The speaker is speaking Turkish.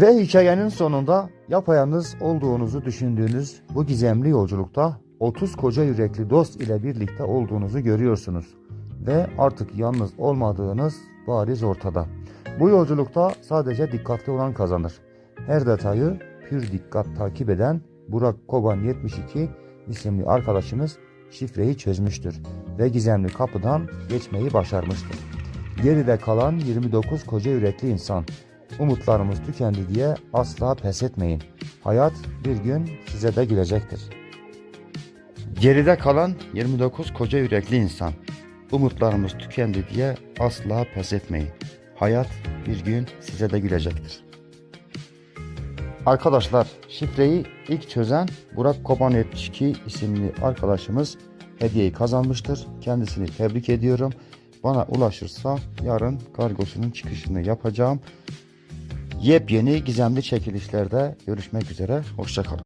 Ve hikayenin sonunda yapayalnız olduğunuzu düşündüğünüz bu gizemli yolculukta 30 koca yürekli dost ile birlikte olduğunuzu görüyorsunuz. Ve artık yalnız olmadığınız bariz ortada. Bu yolculukta sadece dikkatli olan kazanır. Her detayı pür dikkat takip eden Burak Koban 72 isimli arkadaşımız şifreyi çözmüştür ve gizemli kapıdan geçmeyi başarmıştır. Geride kalan 29 koca yürekli insan. Umutlarımız tükendi diye asla pes etmeyin. Hayat bir gün size de gülecektir. Geride kalan 29 koca yürekli insan. Umutlarımız tükendi diye asla pes etmeyin. Hayat bir gün size de gülecektir. Arkadaşlar şifreyi ilk çözen Burak Koban 72 isimli arkadaşımız hediyeyi kazanmıştır. Kendisini tebrik ediyorum. Bana ulaşırsa yarın kargosunun çıkışını yapacağım. Yepyeni gizemli çekilişlerde görüşmek üzere. Hoşçakalın.